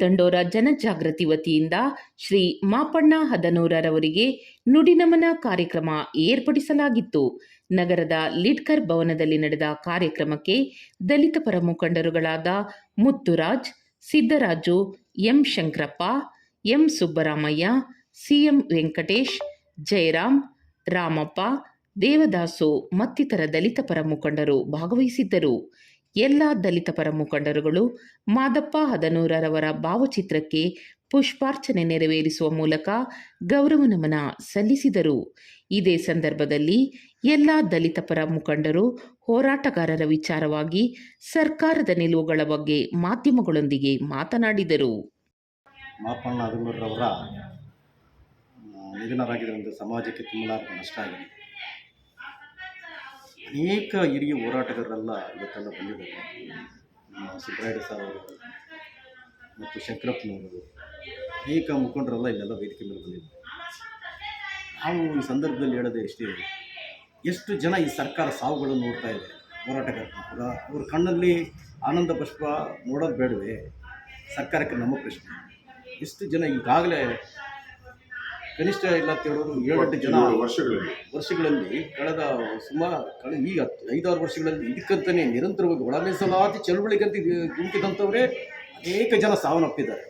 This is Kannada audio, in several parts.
ದಂಡೋರ ಜನಜಾಗೃತಿ ವತಿಯಿಂದ ಶ್ರೀ ಮಾಪಣ್ಣ ಹದನೂರರವರಿಗೆ ನುಡಿನಮನ ಕಾರ್ಯಕ್ರಮ ಏರ್ಪಡಿಸಲಾಗಿತ್ತು. ನಗರದ ಲಿಡ್ಕರ್ ಭವನದಲ್ಲಿ ನಡೆದ ಕಾರ್ಯಕ್ರಮಕ್ಕೆ ದಲಿತ ಪರ ಮುಖಂಡರುಗಳಾದ Muthuraj, Siddaraju, M Shankarappa, M Subbaramaiah, CM Venkatesh, Jayaram, Ramappa, Devadasu ಮತ್ತಿತರ ದಲಿತ ಪರ ಮುಖಂಡರು ಭಾಗವಹಿಸಿದ್ದರು. ಎಲ್ಲ ದಲಿತ ಪರ ಮುಖಂಡರುಗಳು ಮಾದಪ್ಪ ಹದನೂರರವರ ಭಾವಚಿತ್ರಕ್ಕೆ ಪುಷ್ಪಾರ್ಚನೆ ನೆರವೇರಿಸುವ ಮೂಲಕ ಗೌರವ ನಮನ ಸಲ್ಲಿಸಿದರು. ಇದೇ ಸಂದರ್ಭದಲ್ಲಿ ಎಲ್ಲ ದಲಿತ ಪರ ಮುಖಂಡರು ಹೋರಾಟಗಾರರ ವಿಚಾರವಾಗಿ ಸರ್ಕಾರದ ನಿಲುವುಗಳ ಬಗ್ಗೆ ಮಾಧ್ಯಮಗಳೊಂದಿಗೆ ಮಾತನಾಡಿದರು. ಸಮಾಜಕ್ಕೆ ತುಂಬಲಾರದ ನಷ್ಟ ಆಗಿದೆ. ಅನೇಕ ಹಿರಿಯ ಹೋರಾಟಗಾರರೆಲ್ಲ ಇವತ್ತೆಲ್ಲ ಬಂದಿದ್ದಾರೆ. ನಮ್ಮ ಸಿದ್ದರಾಮಯ್ಯ ಸರ್ ಅವರು ಮತ್ತು ಶಂಕರಪ್ಪನವರು, ಅನೇಕ ಮುಖಂಡರೆಲ್ಲ ಇಲ್ಲೆಲ್ಲ ವೇದಿಕೆ ಮೇಲೆ ಬಂದಿದ್ದಾರೆ. ನಾವು ಈ ಸಂದರ್ಭದಲ್ಲಿ ಹೇಳೋದು ಇಷ್ಟೇ, ಎಷ್ಟು ಜನ ಈ ಸರ್ಕಾರ ಸಾವುಗಳನ್ನು ನೋಡ್ತಾ ಇದೆ ಹೋರಾಟಗಾರರು ಅವ್ರ ಕಣ್ಣಲ್ಲಿ ಆನಂದ ಪುಷ್ಪ ನೋಡೋದು ಬೇಡವೇ, ಸರ್ಕಾರಕ್ಕೆ ನಮ್ಮ ಪ್ರಶ್ನೆ. ಎಷ್ಟು ಜನ ಈಗಾಗಲೇ ಕನಿಷ್ಠ ಇಲ್ಲ ಅಂತ ಹೇಳೋರು ಏಳೆಂಟು ಜನ ವರ್ಷಗಳಲ್ಲಿ ವರ್ಷಗಳಲ್ಲಿ ಕಳೆದ ಸುಮಾರು ಕಳೆದ ಈಗ ಐದಾರು ವರ್ಷಗಳಲ್ಲಿ ಇದಕ್ಕಂತಲೇ ನಿರಂತರವಾಗಿ ಒಳ ಮೀಸಲಾತಿ ಚಳುವಳಿಗಂತ ಗುಂಪಿದಂಥವರೇ ಅನೇಕ ಜನ ಸಾವನ್ನಪ್ಪಿದ್ದಾರೆ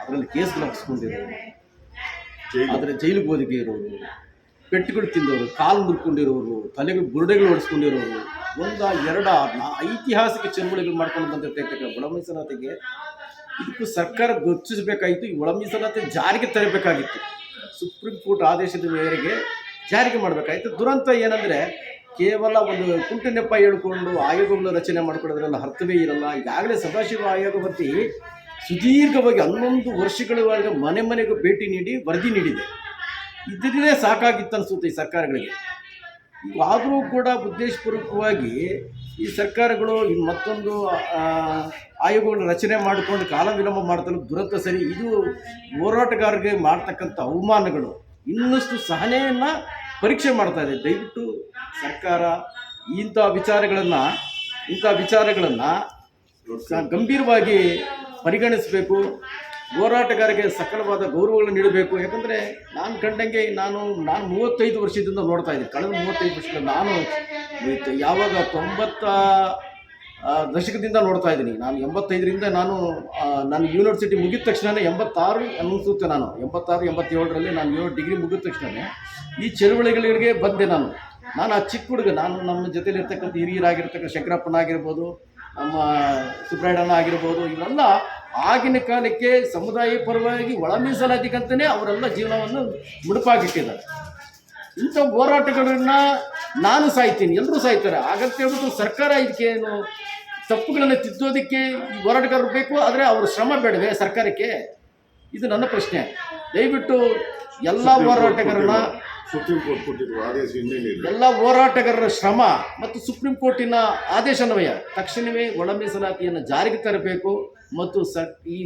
ಅದರಲ್ಲಿ ಕೇಸ್ಗಳು ಹಾಕಿಸ್ಕೊಂಡಿರೋರು. ಆದರೆ ಜೈಲಿಗೆ ಹೋದಿಗೆ ಇರೋರು ಪೆಟ್ಟುಗಳು ತಿಂದವರು ಕಾಲು ಮುರ್ಕೊಂಡಿರೋರು ತಲೆಗಳು ಬುರುಡೆಗಳು ಹೊಡೆಸ್ಕೊಂಡಿರೋರು ಒಂದ ಎರಡ ಐತಿಹಾಸಿಕ ಚಳುವಳಿಗಳು ಮಾಡ್ಕೊಂಡು ಬಂದಿರ್ತಕ್ಕಂಥ ಒಳ ಮೀಸಲಾತಿಗೆ ಇದಕ್ಕೂ ಸರ್ಕಾರ ಗೊತ್ತಿಸಬೇಕಾಗಿತ್ತು ಈ ಒಳ ಮೀಸಲಾತಿ ಜಾರಿಗೆ ತರಬೇಕಾಗಿತ್ತು. ಸುಪ್ರೀಂ ಕೋರ್ಟ್ ಆದೇಶದ ಮೇರೆಗೆ ಜಾರಿಗೆ ಮಾಡಬೇಕಾಗಿತ್ತು. ದುರಂತ ಏನಂದರೆ ಕೇವಲ ಒಂದು ಕುಂಟು ನೆಪ ಹೇಳ್ಕೊಂಡು ಆಯೋಗವನ್ನು ರಚನೆ ಮಾಡ್ಕೊಳ್ಳೋದ್ರಲ್ಲಿ ಅರ್ಥವೇ ಇರಲ್ಲ. ಈಗಾಗಲೇ ಸದಾಶಿವ ಆಯೋಗ ಬರ್ತಿ ಸುದೀರ್ಘವಾಗಿ ಹನ್ನೊಂದು ವರ್ಷಗಳವರೆಗೆ ಮನೆ ಮನೆಗೂ ಭೇಟಿ ನೀಡಿ ವರದಿ ನೀಡಿದೆ. ಇದನ್ನೇ ಸಾಕಾಗಿತ್ತು ಅನಿಸುತ್ತೆ ಈ ಸರ್ಕಾರಗಳಿಗೆ. ಆದರೂ ಕೂಡ ಉದ್ದೇಶಪೂರ್ವಕವಾಗಿ ಈ ಸರ್ಕಾರಗಳು ಮತ್ತೊಂದು ಆಯೋಗವನ್ನು ರಚನೆ ಮಾಡಿಕೊಂಡು ಕಾಲ ವಿಳಂಬ ಮಾಡ್ತಾರೆ ದುರಂತ ಸರಿ. ಇದು ಹೋರಾಟಗಾರರಿಗೆ ಮಾಡ್ತಕ್ಕಂಥ ಅವಮಾನಗಳು. ಇನ್ನಷ್ಟು ಸಹನೆಯನ್ನು ಪರೀಕ್ಷೆ ಮಾಡ್ತಾ ಇದೆ. ದಯವಿಟ್ಟು ಸರ್ಕಾರ ಇಂಥ ವಿಚಾರಗಳನ್ನು ಇಂಥ ವಿಚಾರಗಳನ್ನು ಗಂಭೀರವಾಗಿ ಪರಿಗಣಿಸಬೇಕು. ಹೋರಾಟಗಾರರಿಗೆ ಸಕಲವಾದ ಗೌರವಗಳನ್ನು ನೀಡಬೇಕು. ಯಾಕಂದರೆ ನಾನು ಕಂಡಂಗೆ ನಾನು ನಾನು ಮೂವತ್ತೈದು ವರ್ಷದಿಂದ ನೋಡ್ತಾ ಇದ್ದೀನಿ. ಕಳೆದ ಮೂವತ್ತೈದು ವರ್ಷದಿಂದ ನಾನು ಯಾವಾಗ ತೊಂಬತ್ತ ದಶಕದಿಂದ ನೋಡ್ತಾ ಇದ್ದೀನಿ. ನಾನು ಎಂಬತ್ತೈದರಿಂದ ನಾನು ನನ್ನ ನಾನು ಯೂನಿವರ್ಸಿಟಿ ಮುಗಿದ ತಕ್ಷಣವೇ ಎಂಬತ್ತಾರು ಅನ್ನಿಸುತ್ತೆ ನಾನು, ಎಂಬತ್ತಾರು, ಎಂಬತ್ತೇಳರಲ್ಲಿ ನಾನು ಏಳು ಡಿಗ್ರಿ ಮುಗಿದ ತಕ್ಷಣವೇ ಈ ಚಳುವಳಿಗಳಿಗೆ ಬಂದೆ ನಾನು. ನಾನು ಆ ಚಿಕ್ಕ ಹುಡುಗ, ನಾನು ನಮ್ಮ ಜೊತೆಯಲ್ಲಿರ್ತಕ್ಕಂಥ ಹಿರಿಯರಾಗಿರ್ತಕ್ಕಂಥ ಶಂಕರಪ್ಪನ ಆಗಿರ್ಬೋದು, ನಮ್ಮ ಸುಬ್ರಾಯಣ್ಣ ಆಗಿರ್ಬೋದು ಇವರೆಲ್ಲ ಆಗಿನ ಕಾಲಕ್ಕೆ ಸಮುದಾಯ ಪರವಾಗಿ ಒಳ ಮೀಸಲಾತಿಗಂತಲೇ ಅವರೆಲ್ಲ ಜೀವನವನ್ನು ಮುಡುಪಾಗಿಟ್ಟಿದ್ದಾರೆ. ಇಂಥ ಹೋರಾಟಗಳನ್ನು ನಾನು ಸಾಯ್ತೀನಿ ಎಲ್ಲರೂ ಸಾಯ್ತಾರೆ. ಹಾಗಂತ ಹೇಳ್ಬಿಟ್ಟು ಸರ್ಕಾರ ಇದಕ್ಕೆ ಏನು ತಪ್ಪುಗಳನ್ನು ತಿದ್ದೋದಕ್ಕೆ ಈ ಹೋರಾಟಗಾರರು ಬೇಕು ಆದರೆ ಅವರು ಶ್ರಮ ಬೇಡವೇ ಸರ್ಕಾರಕ್ಕೆ? ಇದು ನನ್ನ ಪ್ರಶ್ನೆ. ದಯವಿಟ್ಟು ಎಲ್ಲ ಹೋರಾಟಗಾರರನ್ನ ಸುಪ್ರೀಂ ಕೋರ್ಟ್ ಕೊಟ್ಟಿರುವ ಆದೇಶ ಎಲ್ಲ ಹೋರಾಟಗಾರರ ಶ್ರಮ ಮತ್ತು ಸುಪ್ರೀಂ ಕೋರ್ಟಿನ ಆದೇಶನ್ವಯ ತಕ್ಷಣವೇ ಒಳ ಮೀಸಲಾತಿಯನ್ನು ಜಾರಿಗೆ ತರಬೇಕು. ಮತ್ತು ಸ ಈ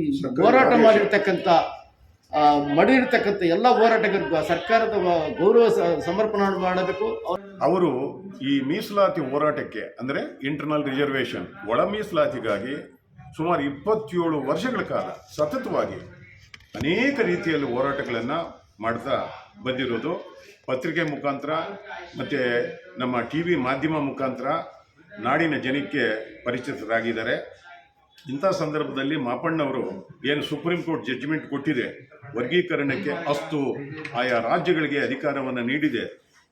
ಹೋರಾಟ ಮಾಡಿರ್ತಕ್ಕಂಥ ಮಾಡಿರ್ತಕ್ಕಂಥ ಎಲ್ಲ ಹೋರಾಟಗಾರರಿಗೂ ಸರ್ಕಾರದ ಗೌರವ ಸಮರ್ಪಣೆ ಮಾಡಬೇಕು. ಅವ್ರ ಅವರು ಈ ಮೀಸಲಾತಿ ಹೋರಾಟಕ್ಕೆ ಅಂದರೆ ಇಂಟರ್ನಲ್ ರಿಸರ್ವೇಷನ್ ಒಳ ಮೀಸಲಾತಿಗಾಗಿ ಸುಮಾರು ಇಪ್ಪತ್ತೇಳು ವರ್ಷಗಳ ಕಾಲ ಸತತವಾಗಿ ಅನೇಕ ರೀತಿಯಲ್ಲಿ ಹೋರಾಟಗಳನ್ನು ಮಾಡ್ತಾ ಬಂದಿರೋದು. ಪತ್ರಿಕೆ ಮುಖಾಂತರ ಮತ್ತು ನಮ್ಮ ಟಿ ವಿ ಮಾಧ್ಯಮ ಮುಖಾಂತರ ನಾಡಿನ ಜನಕ್ಕೆ ಪರಿಚಿತರಾಗಿದ್ದಾರೆ. ಇಂಥ ಸಂದರ್ಭದಲ್ಲಿ ಮಾಪಣ್ಣವರು ಏನು ಸುಪ್ರೀಂ ಕೋರ್ಟ್ ಜಡ್ಜ್ಮೆಂಟ್ ಕೊಟ್ಟಿದೆ, ವರ್ಗೀಕರಣಕ್ಕೆ ಅಸ್ತು ಆಯಾ ರಾಜ್ಯಗಳಿಗೆ ಅಧಿಕಾರವನ್ನು ನೀಡಿದೆ.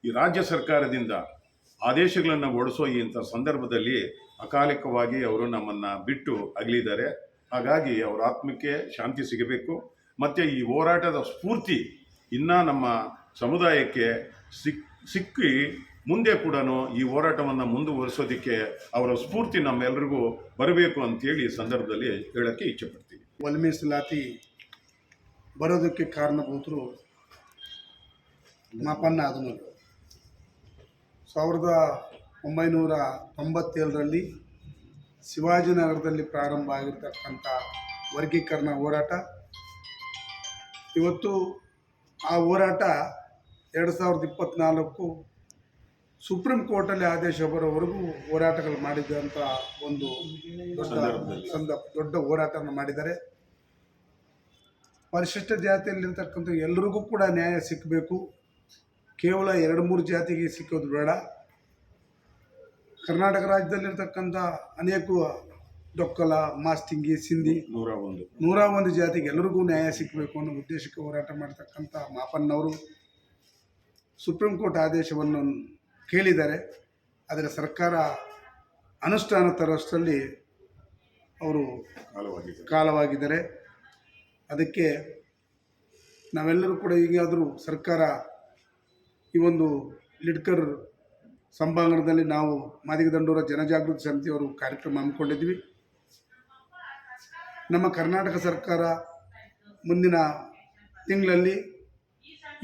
ಈ ರಾಜ್ಯ ಸರ್ಕಾರದಿಂದ ಆದೇಶಗಳನ್ನು ಹೊಡೆಸೋ ಇಂಥ ಸಂದರ್ಭದಲ್ಲಿ ಅಕಾಲಿಕವಾಗಿ ಅವರು ನಮ್ಮನ್ನು ಬಿಟ್ಟು ಅಗಲಿದ್ದಾರೆ. ಹಾಗಾಗಿ ಅವರ ಆತ್ಮಕ್ಕೆ ಶಾಂತಿ ಸಿಗಬೇಕು. ಮತ್ತು ಈ ಹೋರಾಟದ ಸ್ಫೂರ್ತಿ ಇನ್ನೂ ನಮ್ಮ ಸಮುದಾಯಕ್ಕೆ ಸಿಕ್, ಸಿಕ್ಕಿ ಮುಂದೆ ಕೂಡ ಈ ಹೋರಾಟವನ್ನು ಮುಂದುವರಿಸೋದಕ್ಕೆ ಅವರ ಸ್ಫೂರ್ತಿ ನಮ್ಮೆಲ್ಲರಿಗೂ ಬರಬೇಕು ಅಂತೇಳಿ ಸಂದರ್ಭದಲ್ಲಿ ಹೇಳೋಕ್ಕೆ ಇಚ್ಛೆಪಡ್ತೀನಿ. ಒಳ ಮೀಸಲಾತಿ ಬರೋದಕ್ಕೆ ಕಾರಣಭೂತರು ಮಾಪನ್ನ ಹದಿನೂರು ಸಾವಿರದ ಒಂಬೈನೂರ ತೊಂಬತ್ತೇಳರಲ್ಲಿ ಶಿವಾಜಿನಗರದಲ್ಲಿ ಪ್ರಾರಂಭ ಆಗಿರ್ತಕ್ಕಂಥ ವರ್ಗೀಕರಣ ಹೋರಾಟ. ಇವತ್ತು ಆ ಹೋರಾಟ ಎರಡು ಸಾವಿರದ ಇಪ್ಪತ್ತ್ನಾಲ್ಕು ಸುಪ್ರೀಂ ಕೋರ್ಟಲ್ಲಿ ಆದೇಶ ಬರೋವರೆಗೂ ಹೋರಾಟಗಳು ಮಾಡಿದಂಥ ಒಂದು ದೊಡ್ಡ. ಸಂದ ದೊಡ್ಡ ಹೋರಾಟವನ್ನು ಮಾಡಿದ್ದಾರೆ. ಪರಿಶಿಷ್ಟ ಜಾತಿಯಲ್ಲಿರ್ತಕ್ಕಂಥ ಎಲ್ರಿಗೂ ಕೂಡ ನ್ಯಾಯ ಸಿಕ್ಕಬೇಕು ಕೇವಲ ಎರಡು ಮೂರು ಜಾತಿಗೆ ಸಿಕ್ಕೋದು ಬೇಡ. ಕರ್ನಾಟಕ ರಾಜ್ಯದಲ್ಲಿರ್ತಕ್ಕಂಥ ಅನೇಕ ಡೊಕ್ಕಲ ಮಾಸ್ತಿಂಗಿ ಸಿಂಧಿ ನೂರ ಒಂದು. ನೂರ ಒಂದು ಜಾತಿಗೆ ಎಲ್ಲರಿಗೂ ನ್ಯಾಯ ಸಿಕ್ಕಬೇಕು ಅನ್ನೋ ಉದ್ದೇಶಕ್ಕೆ ಹೋರಾಟ ಮಾಡ್ತಕ್ಕಂಥ ಮಾಪನ್ನವರು ಸುಪ್ರೀಂ ಕೋರ್ಟ್ ಆದೇಶವನ್ನು ಕೇಳಿದ್ದಾರೆ. ಆದರೆ ಸರ್ಕಾರ ಅನುಷ್ಠಾನ ತರೋಷ್ಟರಲ್ಲಿ ಅವರು ಕಾಲವಾಗಿದೆ ಕಾಲವಾಗಿದ್ದಾರೆ. ಅದಕ್ಕೆ ನಾವೆಲ್ಲರೂ ಕೂಡ ಈಗಾದರೂ ಸರ್ಕಾರ ಈ ಒಂದು ಲಿಡ್ಕರ್ ಸಂಭಾಂಗಣದಲ್ಲಿ ನಾವು ಮಾದಿಗದಂಡೂರ ಜನಜಾಗೃತಿ ಸಮಿತಿಯವರು ಕಾರ್ಯಕ್ರಮ ಹಮ್ಮಿಕೊಂಡಿದ್ವಿ ನಮ್ಮ ಕರ್ನಾಟಕ ಸರ್ಕಾರ ಮುಂದಿನ ತಿಂಗಳಲ್ಲಿ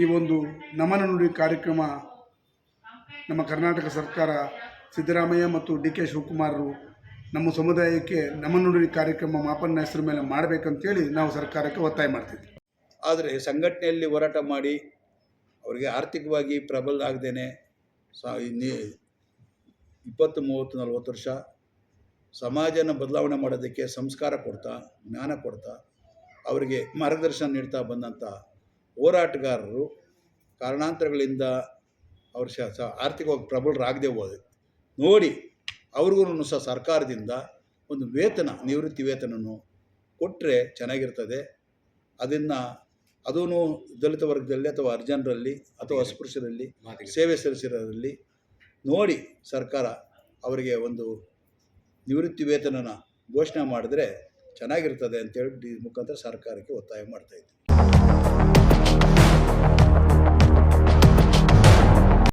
ಈ ಒಂದು ನಮನ ನುಡಿ ಕಾರ್ಯಕ್ರಮ ನಮ್ಮ ಕರ್ನಾಟಕ ಸರ್ಕಾರ ಸಿದ್ದರಾಮಯ್ಯ ಮತ್ತು ಡಿ ಕೆ ಶಿವಕುಮಾರರು ನಮ್ಮ ಸಮುದಾಯಕ್ಕೆ ನಮ್ಮ ನುಡಿ ಕಾರ್ಯಕ್ರಮ ಮಾಪನ ಹೆಸರು ಮೇಲೆ ಮಾಡಬೇಕಂತೇಳಿ ನಾವು ಸರ್ಕಾರಕ್ಕೆ ಒತ್ತಾಯ ಮಾಡ್ತಿದ್ವಿ. ಆದರೆ ಸಂಘಟನೆಯಲ್ಲಿ ಹೋರಾಟ ಮಾಡಿ ಅವರಿಗೆ ಆರ್ಥಿಕವಾಗಿ ಪ್ರಬಲ ಆಗದೇನೆ ಸಾ ಇಪ್ಪತ್ತು ಮೂವತ್ತು ನಲ್ವತ್ತು ವರ್ಷ ಸಮಾಜನ ಬದಲಾವಣೆ ಮಾಡೋದಕ್ಕೆ ಸಂಸ್ಕಾರ ಕೊಡ್ತಾ, ಜ್ಞಾನ ಕೊಡ್ತಾ, ಅವರಿಗೆ ಮಾರ್ಗದರ್ಶನ ನೀಡ್ತಾ ಬಂದಂಥ ಹೋರಾಟಗಾರರು ಕಾರಣಾಂತರಗಳಿಂದ ಅವ್ರು ಶ ಆರ್ಥಿಕವಾಗಿ ಪ್ರಬಲರಾಗದೆ ಹೋದೆ ನೋಡಿ ಅವ್ರಿಗೂ ಸಹ ಸರ್ಕಾರದಿಂದ ಒಂದು ವೇತನ ನಿವೃತ್ತಿ ವೇತನವನ್ನು ಕೊಟ್ಟರೆ ಚೆನ್ನಾಗಿರ್ತದೆ. ಅದನ್ನು ಅದೂ ದಲಿತ ವರ್ಗದಲ್ಲಿ ಅಥವಾ ಅರ್ಜನರಲ್ಲಿ ಅಥವಾ ಅಸ್ಪೃಶ್ಯರಲ್ಲಿ ಸೇವೆ ಸಲ್ಲಿಸಿರೋರಲ್ಲಿ ನೋಡಿ ಸರ್ಕಾರ ಅವರಿಗೆ ಒಂದು ನಿವೃತ್ತಿ ವೇತನನ ಘೋಷಣೆ ಮಾಡಿದ್ರೆ ಚೆನ್ನಾಗಿರ್ತದೆ ಅಂತೇಳಿ ಈ ಮುಖಾಂತರ ಸರ್ಕಾರಕ್ಕೆ ಒತ್ತಾಯ ಮಾಡ್ತಾಯಿದ್ದೆ